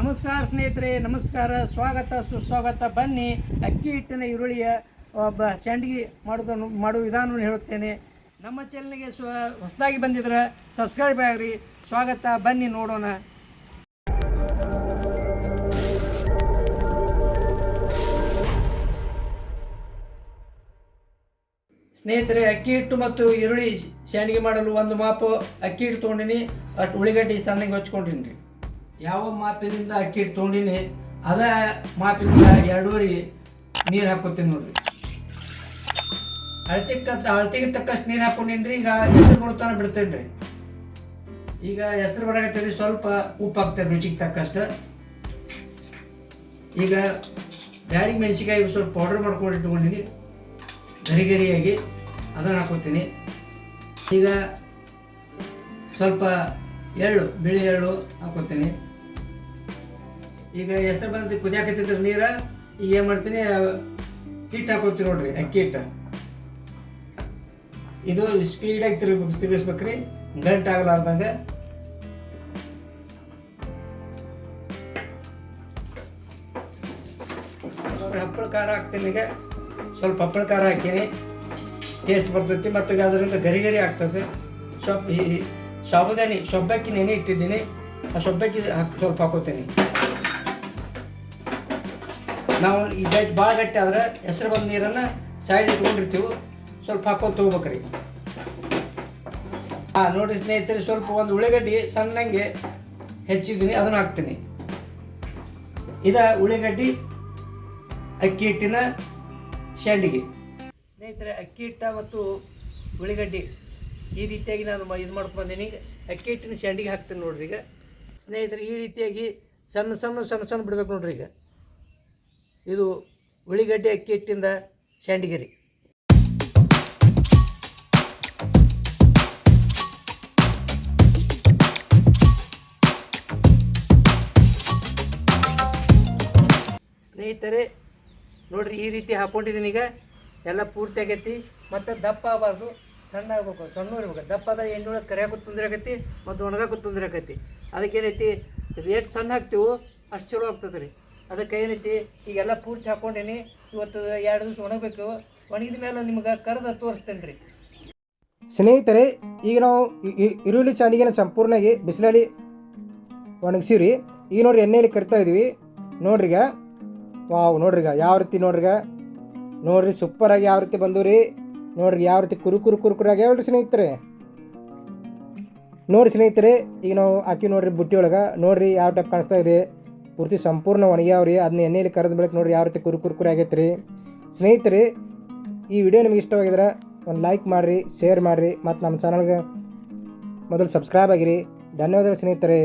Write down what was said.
ನಮಸ್ಕಾರ ಸ್ನೇಹಿತರೆ, ನಮಸ್ಕಾರ. ಸ್ವಾಗತ, ಸುಸ್ವಾಗತ. ಬನ್ನಿ. ಅಕ್ಕಿ ಹಿಟ್ಟಿನ ಈರುಳ್ಳಿಯ ಒಬ್ಬ ಸಂಡಿಗೆ ಮಾಡೋದನ್ನು, ಮಾಡುವ ವಿಧಾನವನ್ನು ಹೇಳುತ್ತೇನೆ. ನಮ್ಮ ಚಾನಲ್ಗೆ ಸ್ವ, ಹೊಸದಾಗಿ ಬಂದಿದ್ರೆ ಸಬ್ಸ್ಕ್ರೈಬ್ ಆಗ್ರಿ. ಸ್ವಾಗತ. ಬನ್ನಿ ನೋಡೋಣ. ಸ್ನೇಹಿತರೆ, ಅಕ್ಕಿ ಹಿಟ್ಟು ಮತ್ತು ಈರುಳ್ಳಿ ಸಂಡಿಗೆ ಮಾಡಲು ಒಂದು ಮಾಪು ಅಕ್ಕಿ ಹಿಟ್ಟು ತೊಗೊಂಡಿನಿ. ಅಷ್ಟು ಉಳ್ಳಿಗಡ್ಡಿ ಸಣ್ಣಗೆ ಹಚ್ಕೊಂಡಿನಿ ಯಾವ ಮಾಪಿನಿಂದ ಅಕ್ಕಿ ಹಿಟ್ಟು ತೊಗೊಂಡಿನಿ ಅದ ಮಾಪಿನಿಂದ ಎರಡೂವರೆ ನೀರು ಹಾಕೋತೀನಿ ನೋಡ್ರಿ. ಅಳತಿಕ್ಕಂತ ಅಳತಿಗೆ ತಕ್ಕಷ್ಟು ನೀರು ಹಾಕೊಂಡಿನ್ರಿ, ಈಗ ಹೆಸರು ಬರುತ್ತಾನ ಬಿಡ್ತೇನೆ ರೀ ಈಗ ಹೆಸರು ಬರಾಕತ್ತೈತಿ ಸ್ವಲ್ಪ ಉಪ್ಪು ಹಾಕ್ತೇನೆ ರುಚಿಗೆ ತಕ್ಕಷ್ಟು. ಈಗ ಬ್ಯಾಡಿಗೆ ಮೆಣಸಿಕಾಯಿ ಸ್ವಲ್ಪ ಪೌಡರ್ ಮಾಡ್ಕೊಂಡು ಇಟ್ಕೊಂಡಿನಿ, ಗರಿ ಗರಿಯಾಗಿ ಅದನ್ನು ಹಾಕೋತೀನಿ. ಈಗ ಸ್ವಲ್ಪ ಎಳ್ಳು, ಬಿಳಿ ಎಳ್ಳು ಹಾಕೋತೀನಿ. ಈಗ ಹೆಸರು ಬಂದ ಕುದಿಯಾಕತ್ತಿದ್ರೆ ನೀರ, ಈಗ ಏನು ಮಾಡ್ತೀನಿ ಹಿಟ್ಟು ಹಾಕೋತೀನಿ ನೋಡ್ರಿ, ಅಕ್ಕಿ ಹಿಟ್ಟು ಇದು ಸ್ಪೀಡಾಗಿ ತಿರುಗಿ ತಿರುಗಿಸ್ಬೇಕ್ರಿ, ಗಂಟು ಆಗಲಾರ್ದಂಗೆ. ಹಪ್ಪಳ ಖಾರ ಹಾಕ್ತೀನಿ ಈಗ ಸ್ವಲ್ಪ ಹಪ್ಪಳ ಖಾರ ಹಾಕೀನಿ. ಟೇಸ್ಟ್ ಬರ್ತೈತಿ ಮತ್ತು ಅದರಿಂದ ಗರಿ ಗರಿ ಆಗ್ತದೆ ಸ್ವಲ್ಪ ಈ ಸಾಬುದಾನಿ, ಸೊಬ್ಬಕ್ಕಿ ನೆನೆ ಇಟ್ಟಿದ್ದೀನಿ. ಆ ಸೊಬ್ಬಕ್ಕಿ ಹಾಕಿ ಸ್ವಲ್ಪ ಹಾಕೋತೀನಿ. ನಾವು ಗಟ್ಟಿ ಭಾಳ ಗಟ್ಟಿ ಆದ್ರೆ ಹೆಸರು ಬಂದ ನೀರನ್ನು ಸೈಡ್ ಇಟ್ಕೊಂಡಿರ್ತೀವಿ. ಸ್ವಲ್ಪ ಹಾಕೋದು ತೊಗೋಬೇಕ್ರಿ. ಹಾಂ ನೋಡಿ ಸ್ನೇಹಿತರೆ, ಸ್ವಲ್ಪ ಒಂದು ಉಳ್ಳಾಗಡ್ಡಿ ಸಣ್ಣಂಗೆ ಹೆಚ್ಚಿದ್ದೀನಿ, ಅದನ್ನು ಹಾಕ್ತೀನಿ. ಇದ ಉಳ್ಳಾಗಡ್ಡಿ ಅಕ್ಕಿ ಹಿಟ್ಟಿನ ಶಂಡಿಗೆ. ಸ್ನೇಹಿತರೆ, ಅಕ್ಕಿ ಹಿಟ್ಟ ಮತ್ತು ಉಳ್ಳಿಗಡ್ಡಿ ಈ ರೀತಿಯಾಗಿ ನಾನು ಇದು ಮಾಡ್ಕೊಂಡ್ಬಂದೀನಿ ಈಗ ಅಕ್ಕಿ ಹಿಟ್ಟಿನ ಶಂಡಿಗೆ ಹಾಕ್ತೀನಿ ನೋಡ್ರಿ ಈಗ. ಸ್ನೇಹಿತರೆ, ಈ ರೀತಿಯಾಗಿ ಸಣ್ಣ ಸಣ್ಣ ಸಣ್ಣ ಸಣ್ಣ ಬಿಡ್ಬೇಕು ನೋಡ್ರಿ ಈಗ. ಇದು ಉಳಿಗಡ್ಡೆ ಅಕ್ಕಿ ಹಿಟ್ಟಿಂದ ಶಂಡಿಗೆ ಸ್ನೇಹಿತರೆ, ನೋಡ್ರಿ ಈ ರೀತಿ ಹಾಕೊಂಡಿದ್ದೀನಿ ಈಗ. ಎಲ್ಲ ಪೂರ್ತಿ ಆಗೈತಿ. ಮತ್ತು ದಪ್ಪ ಆಗಬಾರ್ದು. ಸಣ್ಣ ಆಗ್ಬೇಕು, ಸಣ್ಣ ಇರ್ಬೇಕು. ದಪ್ಪ ಆದ್ರೆ ಎಣ್ಣೆ ಕರಿಯಾಕೂ ತೊಂದರೆ ಆಗೈತಿ ಮತ್ತು ಒಣಗಾಕೂ ತೊಂದರೆ ಆಕೈತಿ ಅದಕ್ಕೆ ಏನೈತಿ ಎಷ್ಟು ಸಣ್ಣ ಹಾಕ್ತೀವೋ, ಅಷ್ಟು ಚಲೋ ಆಗ್ತದೆ ರೀ ಅದಕ್ಕೆ ಏನೈತಿ ಈಗೆಲ್ಲ ಪೂರ್ತಿ ಹಾಕ್ಕೊಂಡೇನಿ ಇವತ್ತು ಎರಡು ದಿವಸ ಒಣಗಬೇಕು. ಒಣಗಿದ ಮೇಲೆ ನಿಮ್ಗೆ ಕರೆದ ತೋರಿಸ್ತೇನೆ ರೀ. ಸ್ನೇಹಿತರೆ, ಈಗ ನಾವು ಈರುಳ್ಳಿ ಚಾಂಡಿಗೆನ ಸಂಪೂರ್ಣವಾಗಿ ಬಿಸಿಲಲ್ಲಿ ಒಣಗಿಸಿವ್ರಿ. ಈಗ ನೋಡ್ರಿ ಎಣ್ಣೆಯಲ್ಲಿ ಕರಿತಾ ಇದೀವಿ. ನೋಡ್ರಿಗ ವಾವ್ ನೋಡ್ರಿಗ ಯಾವ ರೀತಿ ನೋಡ್ರಿಗ ನೋಡ್ರಿ ಸೂಪರಾಗಿ ಯಾವ ರೀತಿ ಬಂದವ್ರಿ. ನೋಡ್ರಿ ಯಾವ ರೀತಿ ಕುರು ಕುರು ಕುರುಕುರು ಆಗ್ಯಾವಲ್ರಿ ಸ್ನೇಹಿತರೆ. ನೋಡಿ ಸ್ನೇಹಿತರೆ, ಈಗ ನಾವು ಹಾಕಿ ನೋಡ್ರಿ ಬುಟ್ಟಿ ಒಳಗೆ. ನೋಡ್ರಿ ಯಾವ ಟೈಪ್ ಕಾಣಿಸ್ತಾ ಇದೆ. ಪೂರ್ತಿ ಸಂಪೂರ್ಣ ಒಣಗ್ಯಾವ್ರಿ. ಅದನ್ನ ಎಣ್ಣೆಯಲ್ಲಿ ಕರೆದ ಬಳಿಕ ನೋಡ್ರಿ ಯಾವ ರೀತಿ ಕುರು ಕುರುಕುರು ಆಗೈತೆ ರೀ ಸ್ನೇಹಿತರೆ, ಈ ವಿಡಿಯೋ ನಿಮ್ಗೆ ಇಷ್ಟವಾಗಿದ್ರೆ ಒಂದು ಲೈಕ್ ಮಾಡಿರಿ ಶೇರ್ ಮಾಡಿರಿ, ಮತ್ತು ನಮ್ಮ ಚಾನಲ್ಗೆ ಮೊದಲು ಸಬ್ಸ್ಕ್ರೈಬ್ ಆಗಿರಿ. ಧನ್ಯವಾದಗಳು ಸ್ನೇಹಿತರೆ.